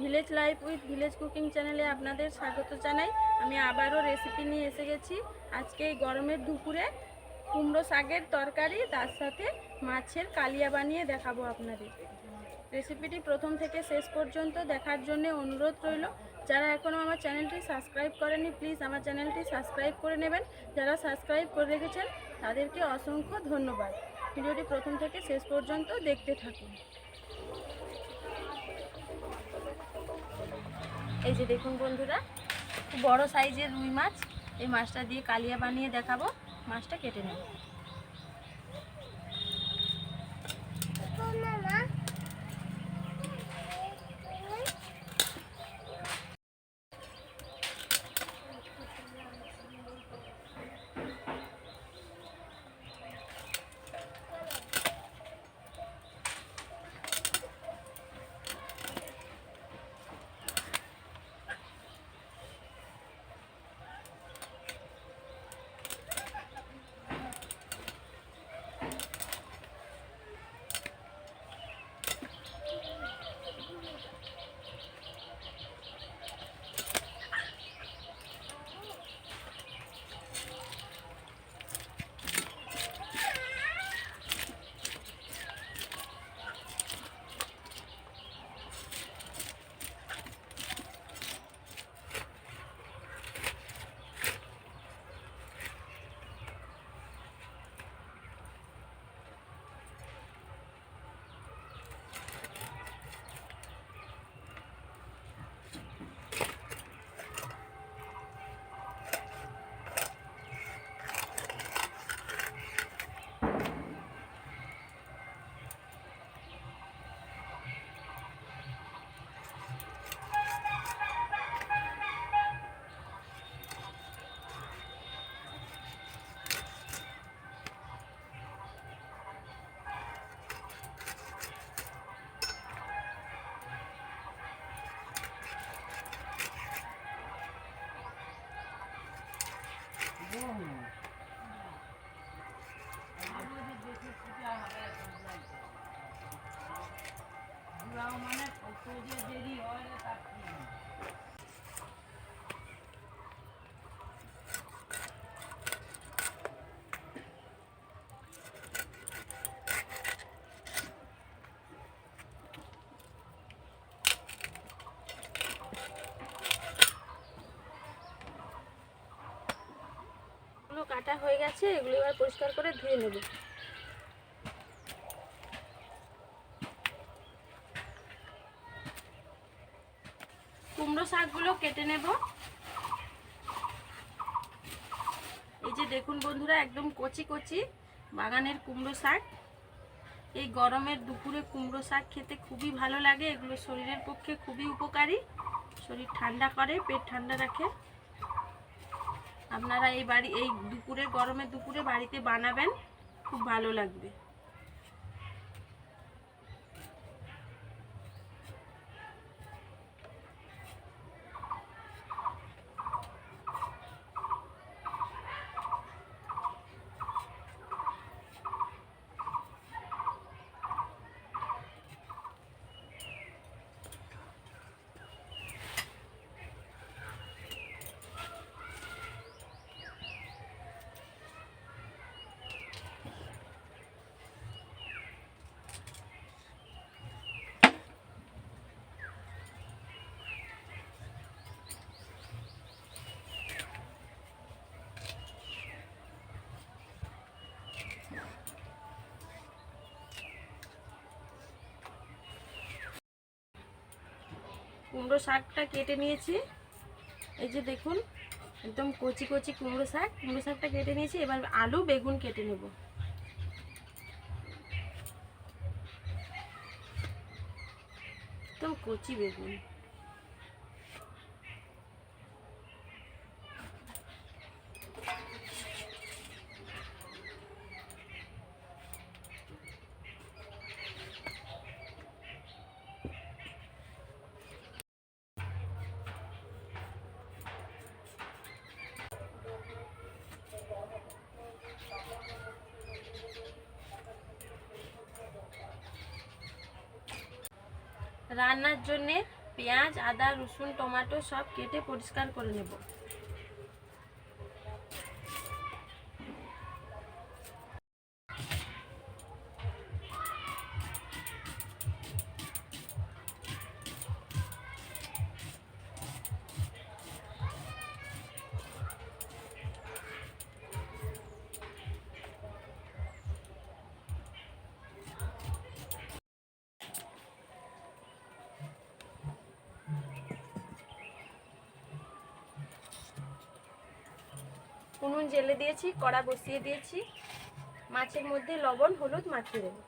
Village life with village cooking চ্যানেলে আপনাদের স্বাগত জানাই। আমি আবারও রেসিপি নিয়ে এসে গেছি। আজকে এই গরমের দুপুরে কুমড়ো শাকের তরকারি, তার সাথে মাছের কালিয়া বানিয়ে দেখাবো আপনাদের। রেসিপিটি প্রথম থেকে শেষ পর্যন্ত দেখার জন্য অনুরোধ রইল। যারা এখনও আমার চ্যানেলটি সাবস্ক্রাইব করেনি প্লিজ আমার চ্যানেলটি সাবস্ক্রাইব করে নেবেন। যারা সাবস্ক্রাইব করে রেখেছেন, তাদেরকে অসংখ্য ধন্যবাদ। ভিডিওটি প্রথম থেকে শেষ পর্যন্ত দেখতে থাকুন। এই যে দেখুন বন্ধুরা বড় সাইজের রুই মাছ। এই মাছটা দিয়ে কালিয়া বানিয়ে দেখাবো। মাছটা কেটে নেব। কাটা হয়ে গেছে, এগুলো এবার পরিষ্কার করে ধুয়ে নেব। কুমড়ো শাকগুলো কেটে নেব। এই যে দেখুন বন্ধুরা, একদম কচি কচি বাগানের কুমড়ো শাক। এই গরমের দুপুরে কুমড়ো শাক খেতে খুবই ভালো লাগে, এগুলো শরীরের পক্ষে খুবই উপকারী। শরীর ঠান্ডা করে, পেট ঠান্ডা রাখে। আপনারা এই বাড়ি এই দুপুরে গরমে দুপুরে বাড়িতে বানাবেন খুব ভালো লাগবে। কুমড়ো শাকটা কেটে নিয়েছি। এই যে দেখুন, একদম কচি কচি কুমড়ো শাক। কুমড়ো শাকটা কেটে নিয়েছি, এবার আলু, বেগুন কেটে নেব। একদম কচি বেগুন। রান্নার জন্যে পেঁয়াজ আদা রসুন টমেটো সব কেটে পরিষ্কার করে নেব। উনুন জেলে দিয়েছি, কড়া বসিয়ে দিয়েছি। মাছের মধ্যে লবণ, হলুদ, মাখিয়ে দেবো।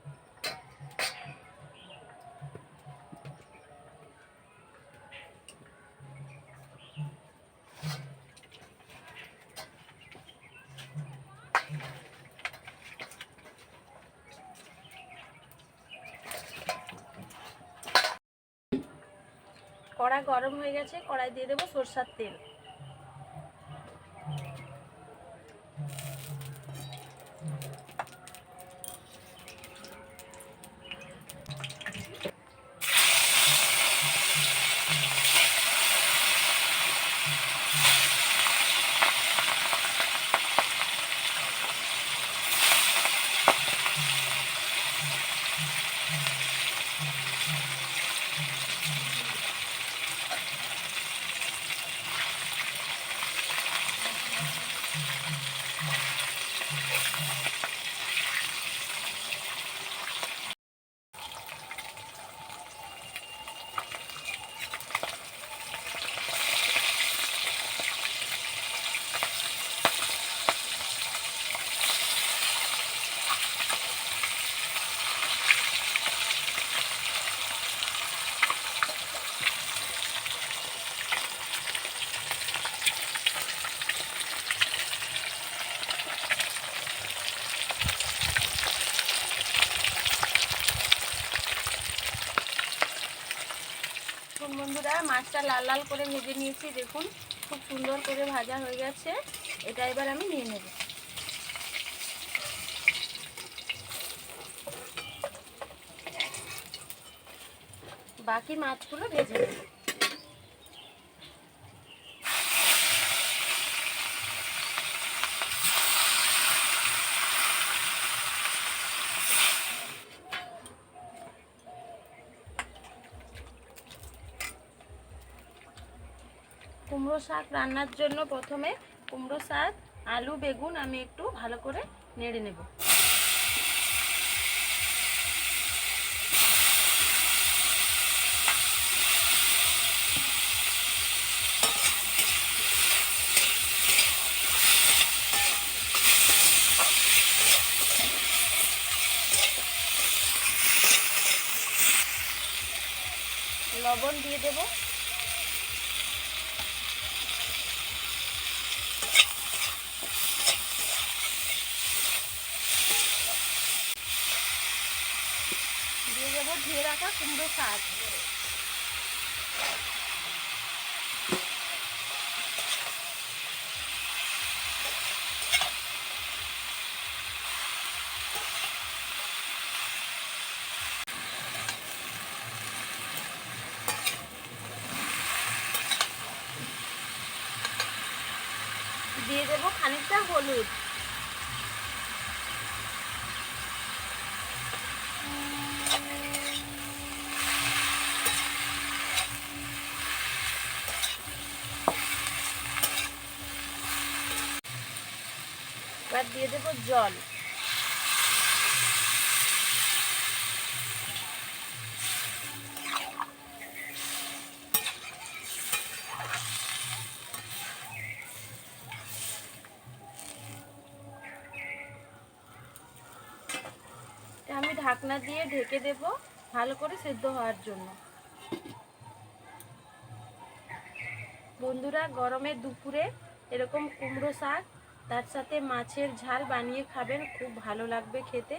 কড়া গরম হয়ে গেছে, কড়াই দিয়ে দেবো সরষার তেল। দেখুন বন্ধুরা, মাছটা লাল লাল করে ভেজে নিয়েছি, দেখুন, খুব সুন্দর করে ভাজা হয়ে গেছে। এটা এবার আমি নিয়ে নেব। বাকি মাছগুলো ভেজে নেব। কুমড়ো শাক রান্নার জন্য প্রথমে কুমড়ো শাক, আলু, বেগুন আমি একটু ভালো করে নেড়ে নেব লবণ দিয়ে দেবো দিয়ে দেবো ধুয়ে রাখা কুমড়ো শাক দিয়ে দেবো খানিকটা হলুদ এবার দিয়ে দেবো জল। আমি ঢাকনা দিয়ে ঢেকে দেব ভালো করে সেদ্ধ হওয়ার জন্য। বন্ধুরা গরমের দুপুরে এরকম কুমড়ো শাক তার সাথে মাছের ঝাল বানিয়ে খাবেন, খুব ভালো লাগবে খেতে।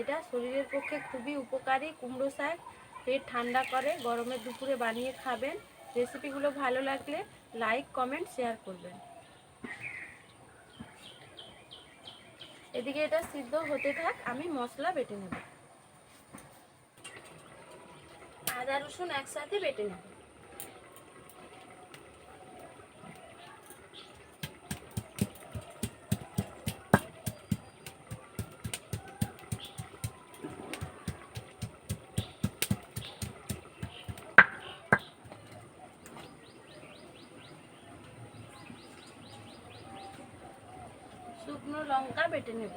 এটা শরীরের পক্ষে খুবই উপকারী। কুমড়ো শাক পেট ঠান্ডা করে গরমের দুপুরে বানিয়ে খাবেন। রেসিপিগুলো ভালো লাগলে লাইক, কমেন্ট, শেয়ার করবেন। এদিকে এটা সিদ্ধ হতে থাক, আমি মশলা বেটে নেব। আদা রসুন একসাথে বেটে নেব। বেটে নেব।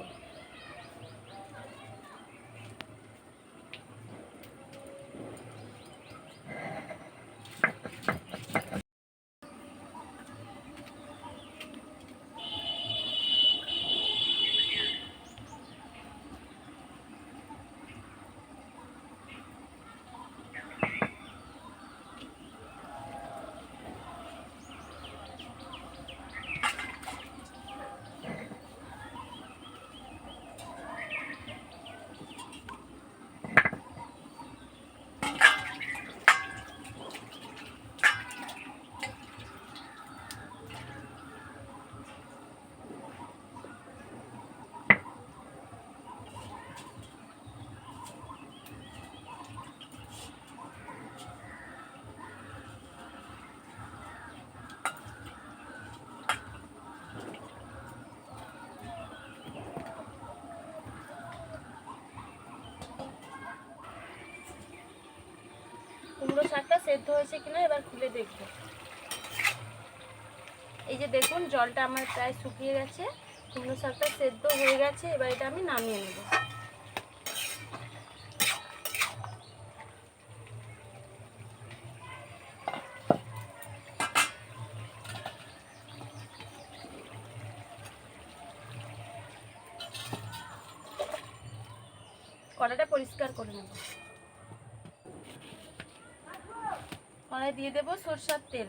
কুমড়ো শাকটা সেদ্ধ হয়েছে কিনা এবার খুলে দেখব। এই যে দেখুন, জলটা আমার প্রায় শুকিয়ে গেছে। কুমড়ো শাকটা সেদ্ধ হয়ে গেছে, এবার এটা আমি নামিয়ে নেব। কড়াটা পরিষ্কার করে নেব। কড়াই দিয়ে দেবো সরষার তেল।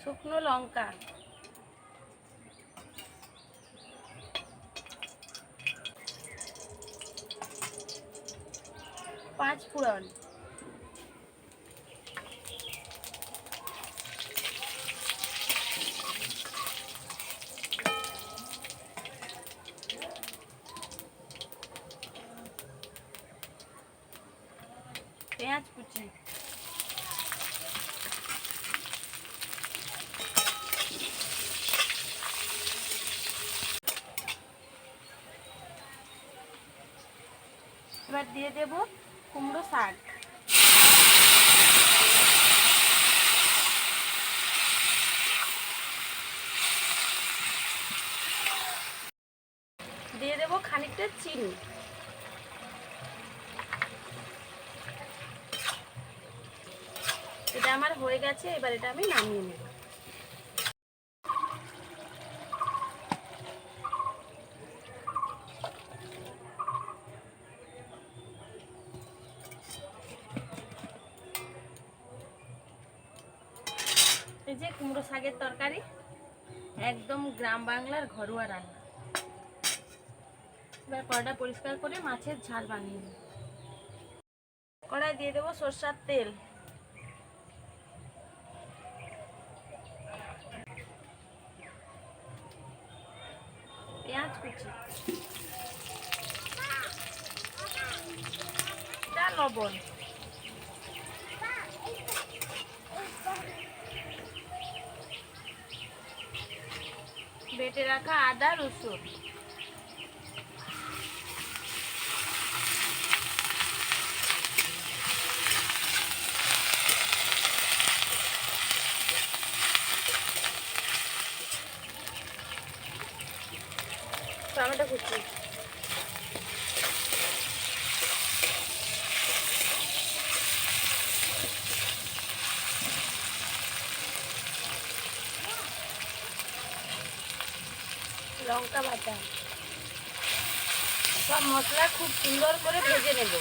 শুকনো লঙ্কা। পাঁচ ফোড়ন। পেঁয়াজ কুচি। এবার দিয়ে দেব কুমড়ো শাক। দিয়ে দেব খানিকটা চিনি। এটা আমার হয়ে গেছে, এবার এটা আমি নামিয়ে নেব। এই যে কুমড়ো শাকের তরকারি, একদম গ্রাম বাংলার ঘরোয়া রান্না। এবার কড়াটা পরিষ্কার করে মাছের ঝাল বানিয়ে নেব। কড়াই দিয়ে দেবো সর্ষার তেল। পেঁয়াজ কুচি। লবণ। বেটে রাখা আদা রসুন। কুচি লঙ্কা বাটা। সব মশলা খুব সুন্দর করে ভেজে নেব।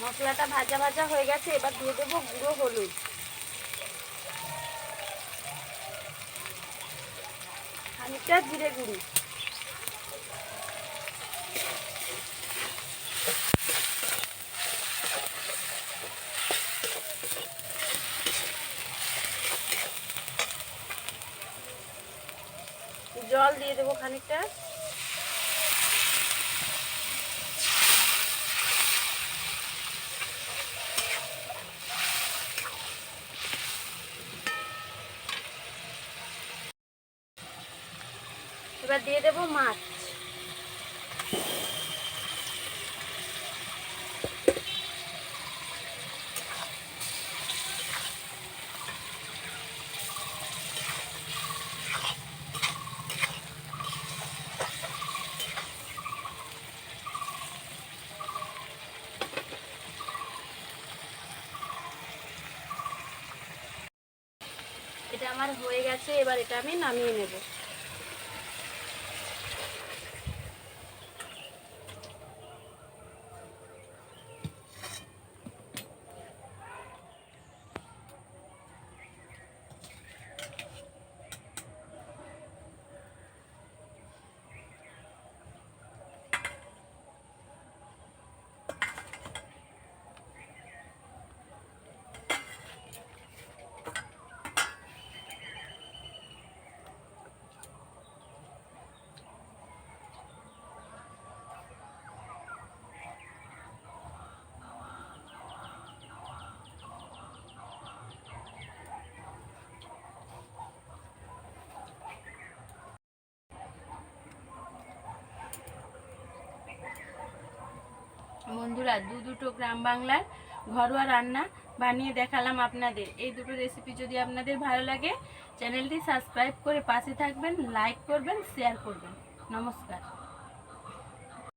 মশলাটা ভাজা ভাজা হয়ে গেছে, এবার দিয়ে দেবো গুঁড়ো হলুদ। খানিকটা জিরে গুঁড়ি জল দিয়ে দেবো খানিকটা। এবার দিয়ে দেবো মাছ। এটা আমার হয়ে গেছে এবার এটা আমি নামিয়ে নেব। বন্ধুরা, দু দুটো গ্রাম বাংলার ঘরোয়া রান্না বানিয়ে দেখালাম আপনাদের। এই দুটো রেসিপি যদি আপনাদের ভালো লাগে চ্যানেলটি সাবস্ক্রাইব করে পাশে থাকবেন লাইক করবেন শেয়ার করবেন। নমস্কার।